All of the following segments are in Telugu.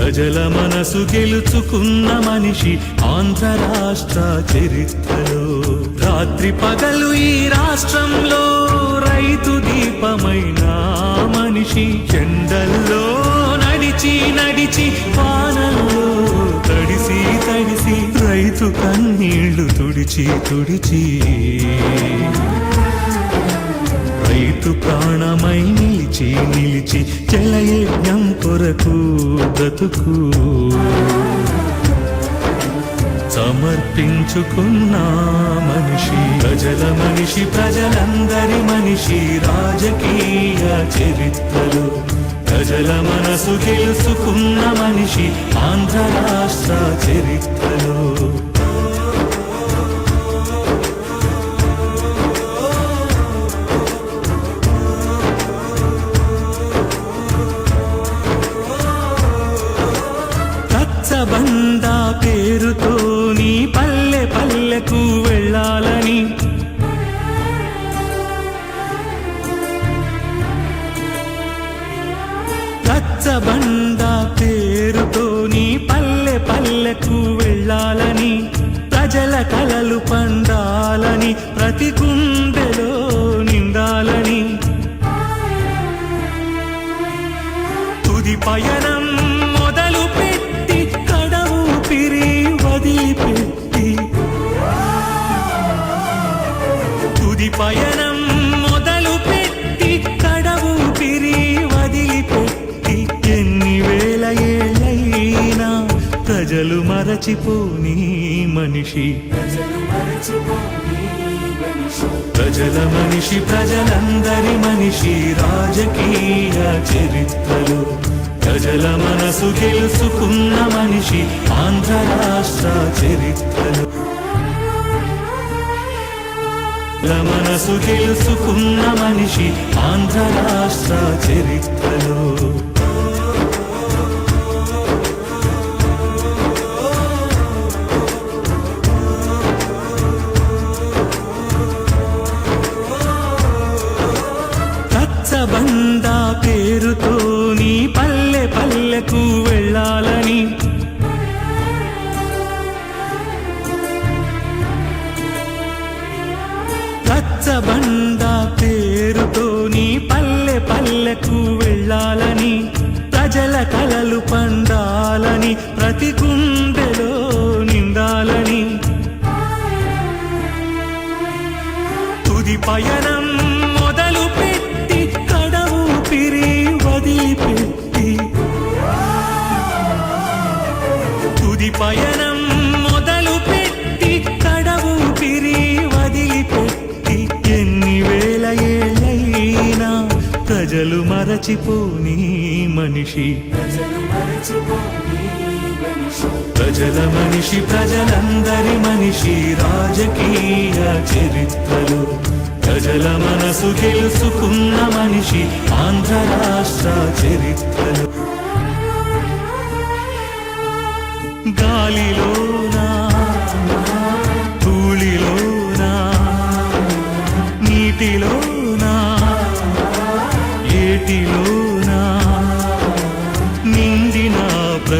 ప్రజల మనసు గెలుచుకున్న మనిషి ఆంధ్ర రాష్ట్ర చరిత్రలో. రాత్రి పగలు ఈ రాష్ట్రంలో రైతు దీపమైన మనిషి ఎండల్లో నడిచి నడిచి వానల్లో తడిసి తడిసి రైతు కన్నీళ్ళు తుడిచి తుడిచి. రైతు ప్రాణమై నిలిచి నిలిచి జలయజ్ఞం కొరకు బ్రతుకు. సమర్పించుకున్న మనిషి ప్రజల మనిషి ప్రజలందరి మనిషి రాజకీయ చరిత్రలు. ప్రజల మనసు గెలుచుకున్న మనిషి ఆంధ్ర రాష్ట్ర చరిత్రలో. వరకు వెళ్ళాలని. రచ్చబండ పేరుతో నీ పల్లె పల్లెకు వెళ్ళాలని. ప్రజల కలలు పండాలని ప్రతి గుండెలో పయనం మొదలు పెట్టి కడవు పిరి వదిలిపెట్టి ఎన్ని వేల ఏళ్ళైనా ప్రజలు మరచిపోని మనిషి. ప్రజల మనిషి ప్రజలందరి మనిషి రాజకీయ చరిత్రలు. ప్రజల మనసు గెలుచుకున్న మనిషి ఆంధ్ర రాష్ట్ర చరిత్రలు. మనసు తెలుసుకున్న మనిషి ఆంధ్ర రాష్ట్ర చరిత్రలో. రచ్చబండ పేరుతో నీ పల్లె పల్లెకు వెళ్ళాలని రచ్చబండ పేరుతో నీ పల్లె పల్లెకు వెళ్ళాలని ప్రజల కలలు పండాలని ప్రతి గుండెలో నిండాలని. తుది పయనం మొదలు పెట్టి కడవు పిరి వదిలిపెట్టి. తుది పయనం మరచిపోని మనిషి. ప్రజల మనిషి ప్రజలందరి మనిషి రాజకీయ చరిత్రలు. ప్రజల మనసు తెలుసుకున్న మనిషి ఆంధ్ర రాష్ట్ర చరిత్రలు. గాలిలో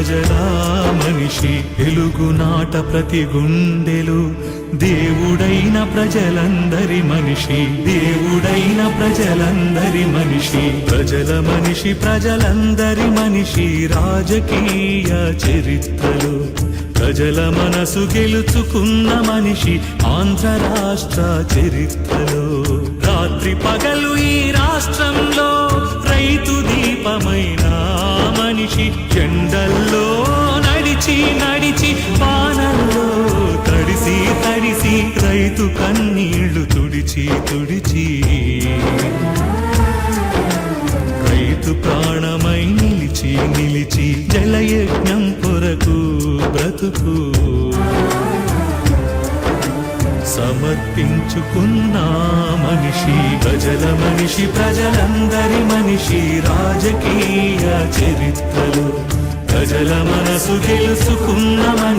ప్రజల మనిషి తెలుగునాట ప్రతి గుండెలు. దేవుడైన ప్రజలందరి మనిషి దేవుడైన ప్రజలందరి మనిషి. ప్రజల మనిషి ప్రజలందరి మనిషి రాజకీయ చరిత్రలు. ప్రజల మనసు గెలుచుకున్న మనిషి ఆంధ్ర రాష్ట్ర చరిత్రలో. రాత్రి పగలు ఈ రాష్ట్రంలో రైతు దీపమైన మనిషి రైతు కన్నీళ్ళు తుడిచి తుడిచి. రైతు ప్రాణమై నిలిచి నిలిచి జలయజ్ఞం కొరకు బ్రతుకు. సమర్పించుకున్న మనిషి ప్రజల మనిషి ప్రజలందరి మనిషి రాజకీయ చరిత్రలు. ప్రజల మనసు తెలుసుకున్న మనిషి.